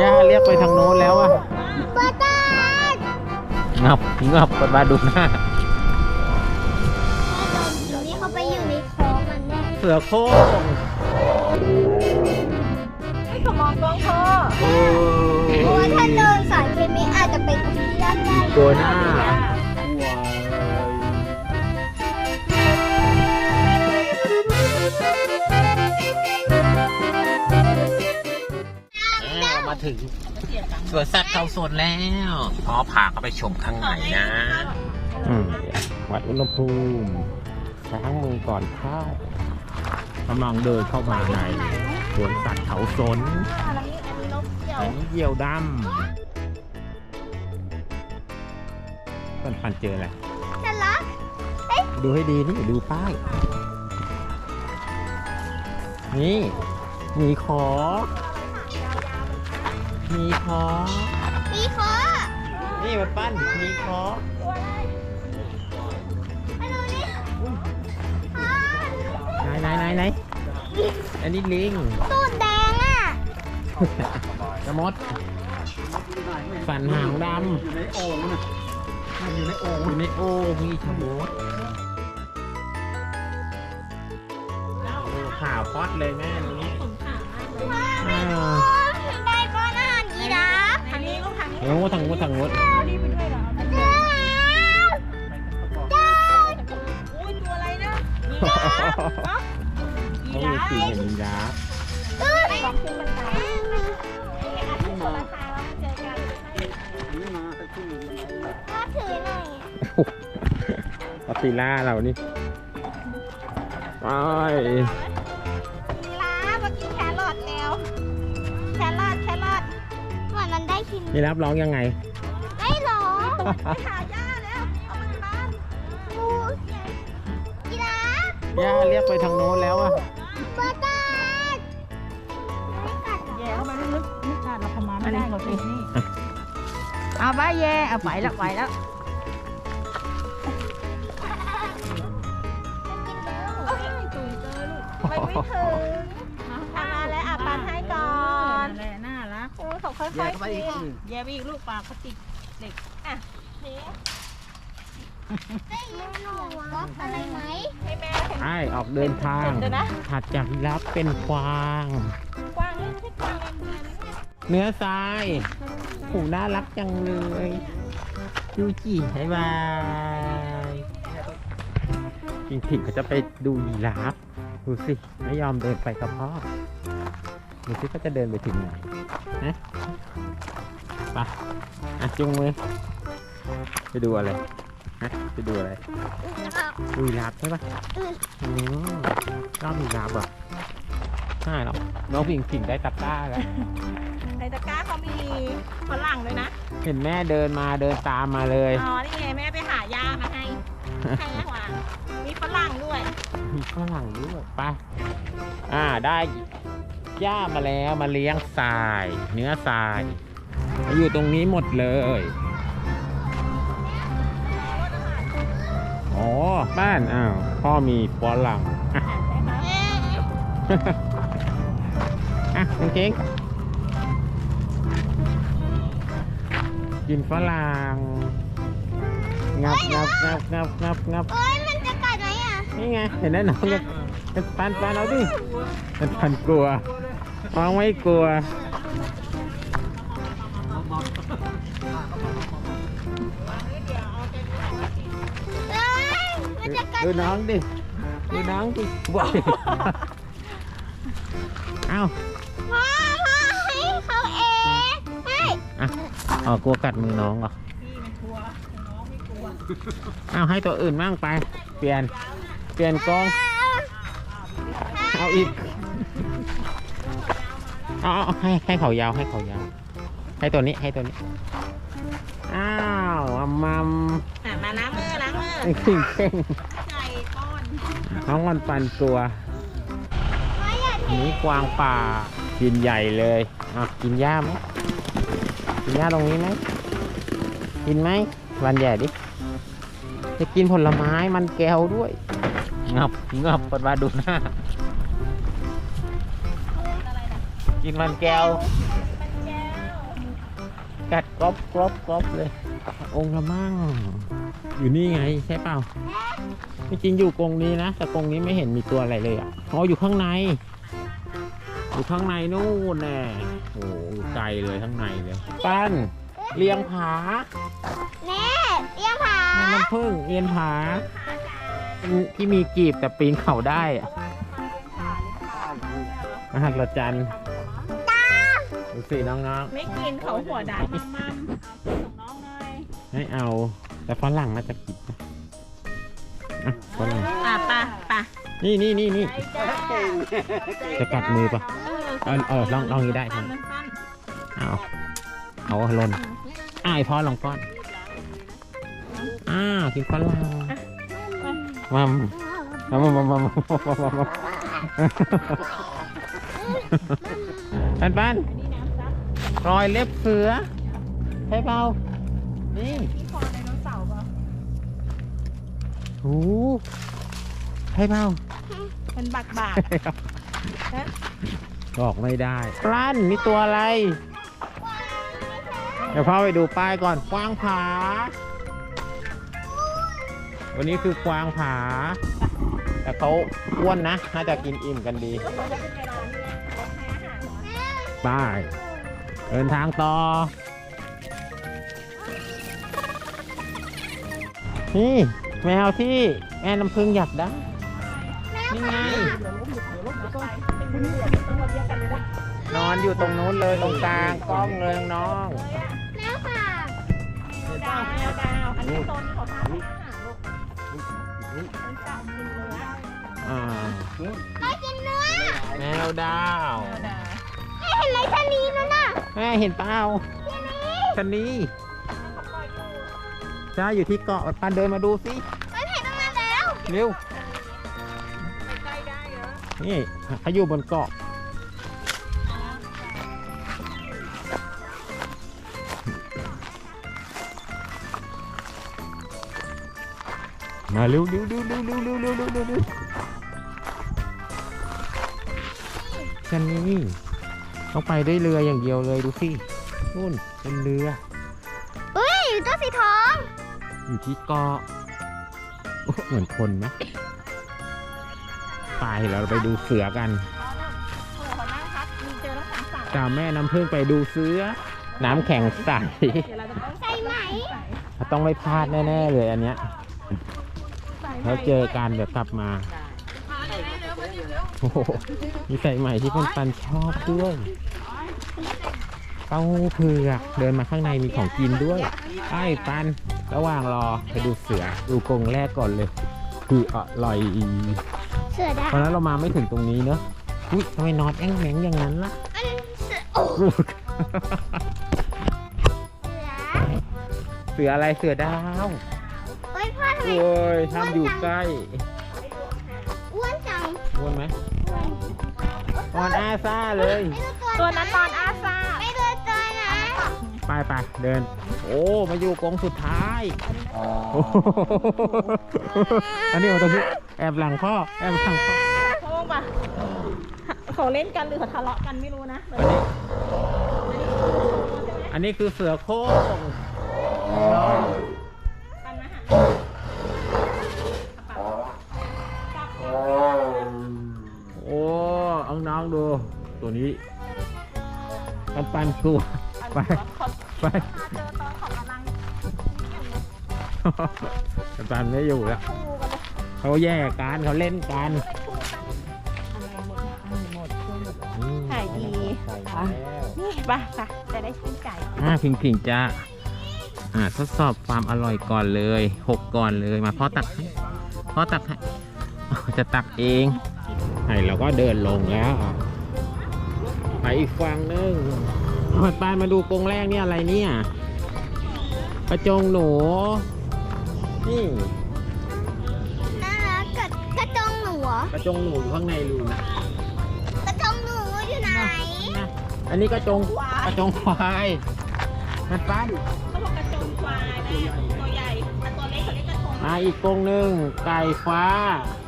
ย่าเรียกไปทางโน้นแล้วอะปาตาดงับงับกดมาดูหน้าทีนี้เขาไปอยู่ในคลองมันแน่เสือโคร่งให้เขามองกล้องพ่อโอ้เพราะว่าถ้าโดนสารเคมีอาจจะเป็นเลือดได้ตัวหน้า อ้าวมาถึงสวนสัตว์เขาสวนแล้วพ่อพาเขาไปชมข้างในนะอืมวัดอุณหภูมิล้างมือก่อนเข้ากำลังเดินเข้ามาในสวนสัตว์เขาสนอันนี้อันนี้นกเกี่ยวอันนี้เหยี่ยวดำเพื่อนพันเจออะไรจะรักดูให้ดีนี่ดูป้าย นี่ มีขอ มีขอมีคอนี่มันปั้น มีขอมาดูนี่อ่าไหนไหนไหนไหนอันนี้ลิงตูดแดงอะกระมดสันหางดำอยู่ในโอ่งนะอยู่ในโอ่งอยู่ในโอ่งมีชะมดขาวพอดเลยแม่ นี้ลูกทางนี้โอ้ทางงูทางงูรีบไปด้วยเหรอเจ้าเจ้าอุ้ยตัวอะไรนะยีเขารามีฟสีเห็นยีราฟเอ้ยบอกขึ้นบันไดนี่อาทิตย์คนละทางแล้วมาเจอกันนี่มาสักครู่หนึ่งพ่อถือหน่อยออสซิล่าเรานี่ไป ยีราฟร้องยังไง ไม่หรอไปหาย่าแล้ว เอามาบ้านงูยีราฟย่าเรียกไปทางโน้นแล้วอะปาตาดไม่กัดเหรอแย่เข้าไปลึกๆนึกชาติเราขมาไม่ได้เราติดนี่เอาไปแย่เอาไปแล้วไปแล้วเอ้ยตุยเจอลูกไปไม่ถึง โอ้ยเขาค่อยแยกๆเข้าไปอีกกินแย่ไปอีกลูกปลาเขาติดเหล็กอะนี่ได้ยินหนูวะอะไรไหมให้แม่เห็น ใช่ออกเดินทางเดี๋ยวนะ ถัดจากยีราฟเป็นกวาง กว้างนี่ไม่ใช่กว้างเองนะเนื้อทรายหูน่ารักจังเลยดูจีบายบายจริงๆเขาจะไปดูยีราฟดูสิ ไม่ยอมเดินไปกับพ่อดูสิเขาจะเดินไปถึงไหนนะ ไปอะจุงมือไปดูอะไรฮะไปดูอะไรดูยีราฟใช่ปะอืมชอบยีราฟเหรอใช่หรอน้องผิงผิงได้ตะกร้าแล้วในตะกร้าเขามีฝรั่งด้วยนะ เห็นแม่เดินมาเดินตามมาเลย อ๋อ นี่ไงแม่ไปหาย่ามาให้ ให้แม่หวานมีฝรั่งด้วย มีฝรั่งด้วยไป อ่าได้ย่ามาแล้วมาเลี้ยงทราย เนื้อทรายมา อยู่ตรงนี้หมดเลยอ๋อบ้านอ้าวพ่อมีฝรั่งอะอะจริงๆกินฝรั่งงับงับงับงับงับงับเอ้ยมันจะกัดไหมอะ นี่ไงเห็นไหมน้องจะเป็นปันปันเอาดิเป็นปันกลัวน้องไม่กลัว ดดูน้องดิ ดูน้องดิว้ายเอ้าพ่อพ่อให้เขาเองให้อะอ๋อกลัวกัดมือน้องเหรอพี่มันกลัวแต่น้องไม่กลัวเอ้าให้ตัวอื่นบ้างไป เปลี่ยน เปลี่ยนกองเอาอีกเอาเอาให้ให้เขายาวให้เขายาว ให้ตัวนี้ให้ตัวนี้ อ้าวอัมมั มอะมาล้างมือล้างมือเข่งเข่งใส่ก้อนน้องมันปันตัวพ่ออย่าอันนี้กวางป่ากินใหญ่เลยอะกินหญ้าไหมกินหญ้าตรงนี้ไหมกินไหมวันใหญ่ดิจะกินผลไม้มันแก้วด้วยงับงับเปิดมาดูหน้ากินมันแก้วมันแก้วกัดกรอบกรอบกรอบเลย องค์ละมั่ง อยู่นี่ไงใช่เปล่าไม่จริงอยู่กรงนี้นะแต่กรงนี้ไม่เห็นมีตัวอะไรเลยอะอ๋ออยู่ข้างใน อยู่ข้างในนู่นแน่โอ้โหอยู่ไกลเลยข้างในเลยปั้นเลียงผาแน่เลี้ยงผาแม่น้ำผึ้งเลียงผาที่มีกีบแต่ปีนเขาได้อะมหัศจรรย์ดูสิน้องไม่กินเขาหัวดำมากๆส่งน้องหน่อยๆไม่เอา แต่ฝรั่งน่าจะกินนะอะฝรั่งอะปะปะนี่นี่นี่นี่จะกัดมือปะเออเออเออลองลองนี้ได้คสั้รับนมันสั้นเอาเอาหล่นอ้ายพ่อลองก้อนอ้าวกินฝรั่งมัมมัมมัมมัมมัมมัมปันปันอันนี้น้ำซับรอยเล็บเสือใช่เปล่านี่ ที่คอไดโนเสาร์ป่ะ โอ้ใช่เปล่าเป็นบักบากบอกไม่ได้ปลั้นมีตัวอะไร เดี๋ยวพ่อไปดูป้ายก่อนกวางผา วันนี้คือกวางผา แต่เขาอ้วนนะ น่าจะกินอิ่มกันดีเขาจะเป็นเวลาเนี่ยรถให้อาหารเหรอป้ายเดินทางต่อ นี่ แมวที่แม่น้ำพึ่งอยากได้นี่ไงนอนอยู่ตรงนู้นเลยตรงกลางกล้องเลยน้องแม่ค่ะดาวแมวดาวอันนี้โซนที่เขาทำให้อาหารลูกมันจับกินเนื้ออ่าไม่กินเนื้อแมวดาวแมวดาวไม่เห็นไรชะนีนั่นน่ะแม่เห็นเปล่าชะนี ใช่อยู่ที่เกาะปันเดินมาดูสิมันเห็นตั้งนานแล้วเร็วใกล้ๆได้เหรอนี่เขาอยู่บนเกาะมาเร็วเร็วเร็วเร็วเร็วเร็วเร็วเร็วเร็วเร็วชะนีต้องไปด้วยเรืออย่างเดียวเลยดูสินู่นเป็นเรือ อยู่ที่เกาะโอ้เหมือนคนไหมไปเราไปดูเสือกันโอ้เขานั่งพักมีเจอแล้วสองสามตามแม่น้ำพึ่งไปดูเสือ น้ำแข็งใสเดี๋ยวเราจะต้องใส่ไหมต้องไม่พลาดแน่ ๆ เลยอันเนี้ยแล้วเจอกันเดี๋ยวกลับมาโอ้โหมีใส่ใหม่ที่เป็นปันชอบด้วยเต้าหู้เผือกเดินมาข้างในมีของกินด้วยไอ้ปัน ระหว่างรอไปดูเสือดูกรงแรกก่อนเลย คืออร่อยเสือดาตอนนั้นเรามาไม่ถึงตรงนี้เนอะอุ้ยทำไมนอนแอ่งแหงอย่างนั้นล่ะอันเสือโอ้เสือเสืออะไรเสือดาวเฮ้ยพ่อทำไมโอ้ยห้ามอยู่ใกล้อ้วนจังอ้วนไหมออนอาซ่าเลยไม่รู้ตัวนั้นตอนอาซาไม่รู้ตัวนะไปไปเดิน โอ้มาอยู่กรงสุดท้ายโอ้โหอันนี้เอาตรงนี้แอบหลังพ่อ แอบหลังพ่อโค้งป่ะเขาเล่นกันหรือเขาทะเลาะกันไม่รู้นะ อันนี้อันนี้คือเสือโคร่งปันมาหาโอ้เอาน้องดู ตัวนี้ปันปันกลัวไป ไป ปันปันไม่อยู่แล้วเขาแย่กันเขาเล่นกันขายดีใส่แล้วนี่ป่ะป่ะจะได้ชื่นใจอ่าพิงพิงจะอ่าทดสอบความอร่อยก่อนเลยหกก่อนเลยมาพ่อตักให้พ่อตักให้จะตักเองไอ้เราก็เดินลงแล้วไปอีกฝั่งนึงมาไปมาดูกรงแรกเนี่ยอะไรเนี่ยกระจงหนู นี่ น่ารักกับกระจงหนูเหรอกระจงหนูอยู่ข้างในรูนะกระจงหนูอยู่ไหน นะอันนี้กระจงกระจงควายมันปั้นเขาบอกกระจงควายแม่ตัวใหญ่แต่ตัวเล็กเขาเรียกกระทงมาอีกกรงหนึ่งไก่ฟ้า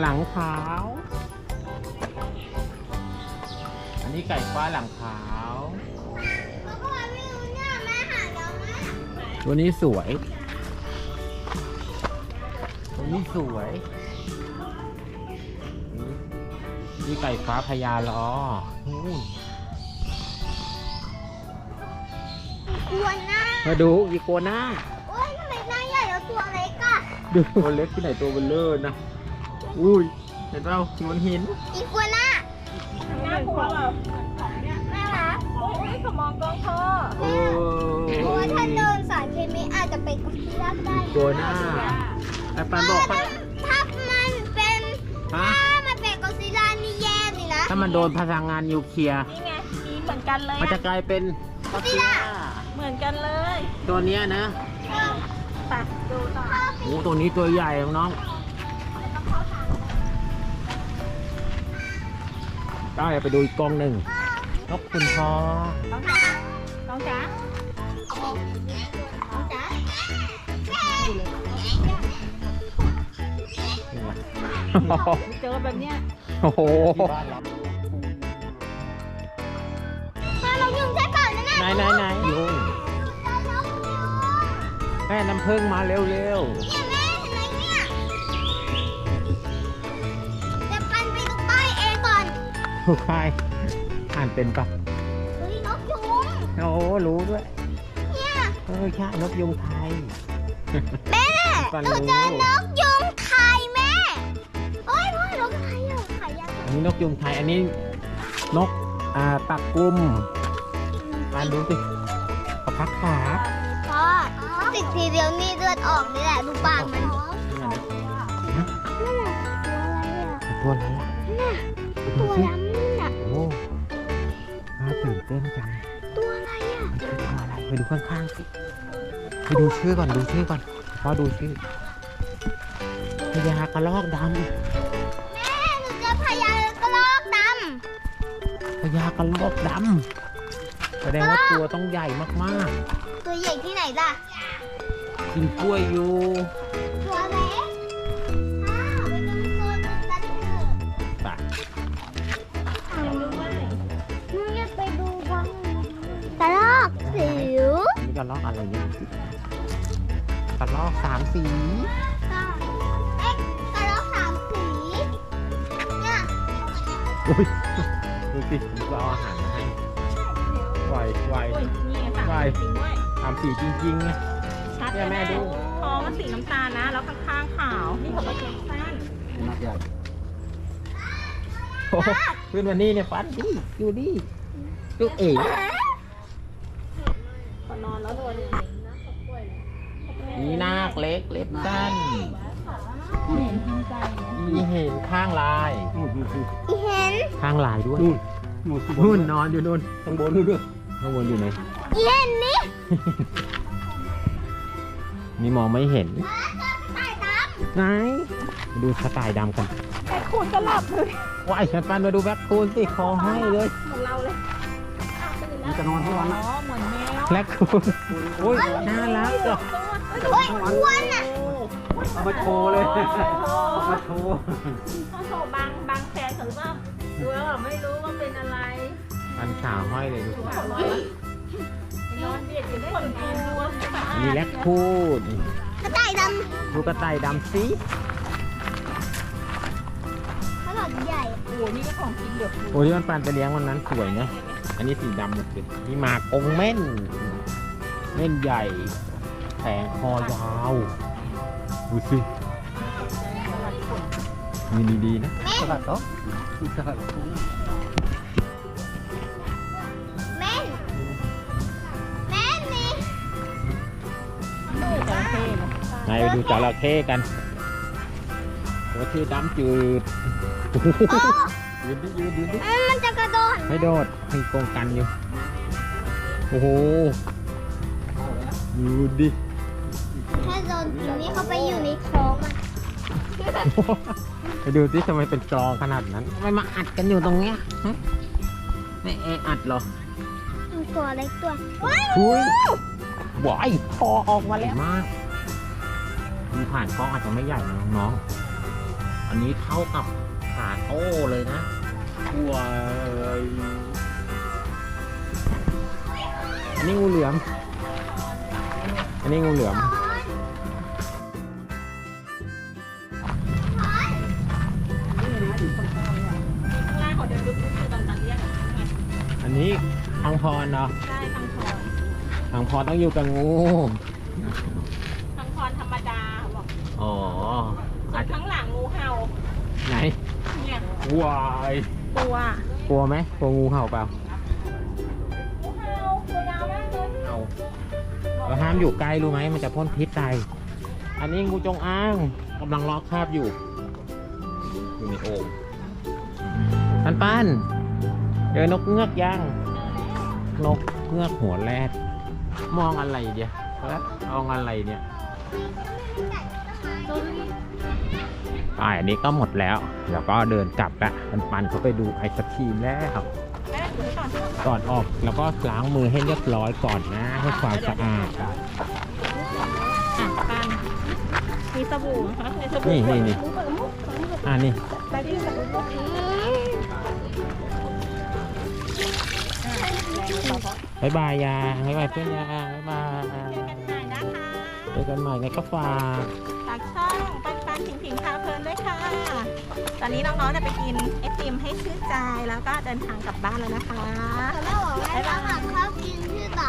หลังขาว อันนี้ไก่ฟ้าหลังขาวเพราะว่าไม่รู้เนี่ยแม่หายังตัวนี้สวยตัว นี้สวยนี่นี่ไก่ฟ้าพญาลอนู่นกวนหน้ามาดูอีโกน่าโอ้ยทำไมหน้าใหญ่แล้วตัวเล็กอะดูตัวเล็กที่ไหนตัวเบลเลอร์นะ อุ้ยเห็นเปล่ามันหินอีกวนหน้าน่ากลัวแบบของเนี่ยแม่คะโอ้ยขมองกองพ่อโอ้เพราะว่าถ้าโดนสารเคมีอาจจะเป็นกุศิลาได้โกน่า ไอ้ปันบอกว่าถ้ามันเป็นฮะถ้ามันเป็นกุศิลานี่แย่เลยนะถ้ามันโดนพลังงานนิวเคลียร์นี่ไงมีเหมือนกันเลยมันจะอะกลายเป็นก็อดซิลล่าเหมือนกันเลยตัวเนี้ยนะไปดูต่อโอ้ตัวนี้ตัวใหญ่น้องได้ไปดูอีกกองหนึ่งนกคุณพอต้องจ๋าต้องจ๋าจ๊ะ เจอแบบเนี้ยโอ้โหถ้าเรายุงใช่เปล่านั่นน่ะไหนไหนไหนลุงแม่น้ำผึ้งมาเร็วเนี่ยแม่เห็นไหมเนี่ยจะปันไปตรงป้ายเอก่อนๆผู้ชายอ่านเป็นปะเฮ้ยนกยุงโอ้รู้ด้วยเนี่ยเออใช่นกยุงไทยแม่ปันหนูรู้เจอนกยุง นนี้นกยุงไทย อันนี้นกอ่าปักกลุ่มอ่านดูสิเขาพักขาพ่อติดทีเดียวนี่เลือดออกนี่แหละดูปากมันนี่ไงนะนั่นน่ะตัวอะไรอะตัวอะไรอะดูสิน่ะตัวดำน่ะโอ้น่าตื่นเต้นจัง ตัวอะไรอะมันคือตัวอะไรไปดูข้างๆสิไปดูชื่อก่อนดูชื่อก่อนพอดูชื่อพญากระรอกดแญากระรอกดำแสดงว่าตัวต้องใหญ่มากำตัวใหญ่ที่ไหนล่ะๆ กินกล้วยอยู่ตัวเล็กอ้าวไปดูโซนนั้นกันเถอะไปหนูอยากไปดูบ้างกระรอกสิวอันนี้กระรอกอะไรเนี่ยดูสิกระรอกสามสีเอ๊ะกระรอกสามสีเนี่ย อุ้ยดู สิผมก็เอาอาหารมาให้ไวไวอุ้ยนี่ไงสามไปจริงด้วยสามสีจริงๆไง ชัดเนี่ยแม่ดูท้องมันสีน้ำตาลนะ แล้วข้างๆขาว นี่เขาก็เช็คสั้นนักใหญ่โอ้โหขึ้นวันนี้เนี่ยฟันดิดูดิลูกเอ๋พอนอนแล้วโดนมีนาคเล็กเล็บสั้นเห็นทางใจเนี่ยมีเห็นข้างลายนู่นนู่นอีเห็นข้างลายด้วย นู่นนู่นข้างบนู่นนนอนอยู่นู่นข้างบนนู่นด้วยข้างบนอยู่ไหนอีเห็นนี่นี่มองไม่เห็นใต้ดไหนมาดูสไตล์ดำกันแต่คุณก็หลับเลยว้ายฉันปันมาดูแบ็คคูนสิคอให้เลยเหมือนเราเลยอ้าวตื่นมันแล้วจะนอนทั้งวันอ๋นะอเหมือนแมวแบ็คคูนโอ้ยน่ารักอะำโอ้ยอ้วนอะเอามาโชว์เลยเอามาโชว์เขาโชว์บางบางแฟนเขาหรือเปล่า ดูแล้วแบบไม่รู้ว่าเป็นอะไรปันขาห้อยเลยดูสิขาวร้อนนอนเบียดอยู่ได้คนกลัวอันนี้แบ็คคูนกระต่ายดดูกระต่ายดำสิำขนาดใหญ่โอ้โหนี่ก็ของจริงเดือดโอ้ที่มันปันไปเลี้ยงวันนั้นสวยนะอันนี้สีดำหมดเลยนี่หมากกงเม่นเม่นใหญ่แผงคอยาว ดูสิมีดีๆนะ สลัดเหรอสลัดแม่นแม่นนี่ดูจระเข้นะไหนไปดูจระเข้กันตัวชื่อดำจืดโอ้โหโอ้ยืนดิยืนยืนดิเอ้ยมันจะกระโดดไม่โดดมีกรงกันอยู่ โอ้โหดูดิถ้าโดนทีนี้เขาไปอยู่ในท้องอะ ไปดูสิทำไมเป็นกรองขนาดนั้นทำไมมาอัดกันอยู่ตรงเนี้ยฮะไม่แออัดเหรอตัวเล็กตัวเฮ้ยอุ้ยบอยคอออกมาแล้วมากดูผ่านกล้องอาจจะไม่ใหญ่นะน้องๆอันนี้เท่ากับขาโต้เลยนะว้ายอันนี้งูเหลือม อันนี้งูเหลือม นนี้อังพรเนาะใช่ทางคอนอังพรต้องอยู่กับงูทางคอนธรรมดาบอกอ๋อส่วนข้างหลังงูเห่าไหนเนี่ยวายตัวกลัวไหมกลัวงูเห่าเปล่างูเห่าตัวยาวมากเลยเอาเราห้ามอยู่ใกล้รู้ไหมมันจะพ่นพิษตายอันนี้งูจงอางกำลังลอกคราบอยู่อยู่ในโอ่งปันปัน เจอนกเงือกยังนกเงือกหัวแรด มองอะไรเดียวแล้วมองอะไรเนี่ยอ่าอันนี้ก็หมดแล้วเดี๋ยวก็เดินกลับละปันปันเขาไปดูไอศครีมแล้วแม่ถือไว้ก่อนก่อนออกแล้วก็ล้างมือให้เรียบร้อยก่อนนะให้ความสะอาดอะปันมีสบู่นะคะในสบู่นี่นี่นี่อ่านี่ บู่อะบ๊ายบายยาบ๊ายบายเพื่อนยาบ๊ายบายเจอกันใหม่นะคะเจอกันใหม่ในก็ฝากฝากช่องปันปันผิงผิงพาเพลินด้วยค่ะ ตอนนี้น้องๆจะไปกินไอติมให้ชื่นใจแล้วก็เดินทางกลับบ้านแล้วนะคะแม่บอกว่าถ้าหากเขากินที่ไหน